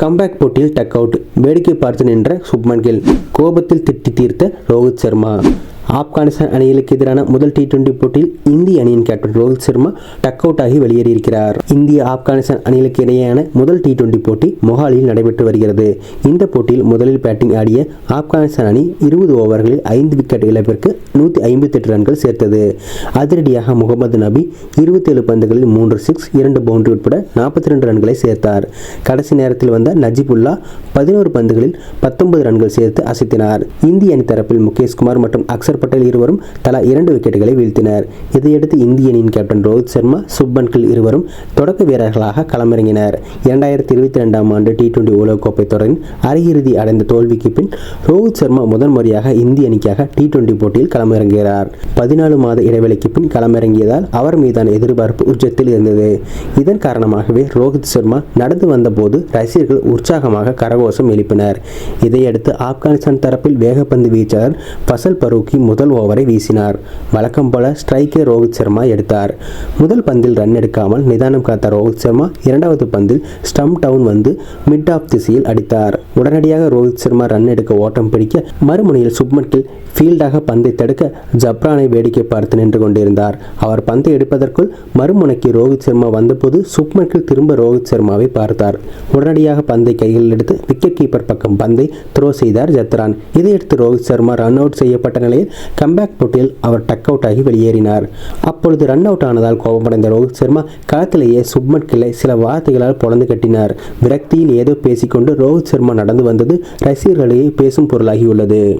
Comeback போட்டியில் duck out வேடிக்கை பார்த்து நின்ற சுப்மன் கில் கோபத்தில் திட்டி தீர்த்த ரோஹித் சர்மா. ஆப்கானிஸ்தான் அணிகளுக்கு எதிரான முதல் டி டுவெண்டி போட்டியில் இந்திய அணியின் captain Rohit Sharma duck out ஆகி வெளியேறியிருக்கிறார். இந்திய ஆப்கானிஸ்தான் அணிகளுக்கு இடையேயான முதல் டி டுவெண்டி போட்டி மொஹாலியில் நடைபெற்று வருகிறது. இந்த போட்டியில் முதலில் பேட்டிங் ஆடிய ஆப்கானிஸ்தான் அணி இருபது ஓவர்களில் ஐந்து விக்கெட் இழப்பிற்கு நூற்றி ஐம்பத்தெட்டு ரன்கள் சேர்த்தது. அதிரடியாக முகமது நபி இருபத்தேழு பந்துகளில் மூன்று சிக்ஸ் இரண்டு பவுண்டரி உட்பட நாற்பத்தி ரெண்டு ரன்களை சேர்த்தார். கடைசி நேரத்தில் வந்த நஜிபுல்லா பதினோரு பந்துகளில் பத்தொன்பது ரன்கள் சேர்த்து அசத்தினார். இந்திய அணி தரப்பில் முகேஷ்குமார் மற்றும் அக்சர் பட்டேல் இருவரும் தலா இரண்டு விக்கெட்டுகளை வீழ்த்தினர். இதையடுத்து இந்திய அணியின் கேப்டன் ரோஹித் சர்மா சுப்மன்கில் இருவரும் தொடக்க வீரர்களாக களமிறங்கினர். இரண்டாயிரத்தி இருபத்தி ரெண்டாம் ஆண்டு டி டுவெண்டி உலகக்கோப்பை தொடரின் அரையிறுதி அடைந்த தோல்விக்கு பின் ரோஹித் சர்மா முதன்முறையாக இந்திய அணிக்காக டி டுவெண்டி போட்டியில் களமிறங்குகிறார். பதினாலு மாத இடைவெளிக்கு பின் களமிறங்கியதால் அவர் மீதான எதிர்பார்ப்பு உச்சத்தில் இருந்தது. இதன் காரணமாகவே ரோஹித் சர்மா நடந்து வந்தபோது ரசிகர்கள் உற்சாகமாக கரகோஷம் எழுப்பினர். இதையடுத்து ஆப்கானிஸ்தான் தரப்பில் வேகப்பந்து வீச்சாளர் ஃபசல் பரூக்கி முதல் ஓவரை வீசினார். வழக்கம் போல ஸ்ட்ரைக்கை ரோஹித் சர்மா எடுத்தார். முதல் பந்தில் ரன் எடுக்காமல் நிதானம் காத்த ரோஹித் சர்மா இரண்டாவது பந்தில் ஸ்டம்ப் டவுன் வந்து மிட் ஆஃப் திசையில் அடித்தார். உடனடியாக ரோஹித் சர்மா ரன் எடுக்க ஓட்டம் பிடிக்க மறுமுனையில் சுப்மன் கில் ஃபீல்டாக பந்தை தடுக்க ஜப்ரானை வேடிக்கை பார்த்து நின்று கொண்டிருந்தார். அவர் பந்தை எடுப்பதற்குள் மறுமுனைக்கு ரோஹித் சர்மா வந்தபோது சுப்மன் கில் திரும்ப ரோஹித் சர்மாவை பார்த்தார். உடனடியாக பந்தை கையில் எடுத்து விக்கெட் கீப்பர் பக்கம் பந்தை த்ரோ செய்தார் ஜத்ரான். இதையடுத்து ரோஹித் சர்மா ரன் அவுட் செய்யப்பட்ட நிலையில் கம்பேக் போட்டியில் அவர் டக் அவுட் ஆகி வெளியேறினார். அப்பொழுது ரன் அவுட் ஆனதால் கோபமடைந்த ரோஹித் சர்மா களத்திலேயே சுப்மன் கில்லை சில வார்த்தைகளால் பொழந்து கட்டினார். விரக்தியில் ஏதோ பேசிக்கொண்டு ரோஹித் சர்மா நடந்து வந்தது ரசிகர்களையே பேசும் பொருளாகியுள்ளது.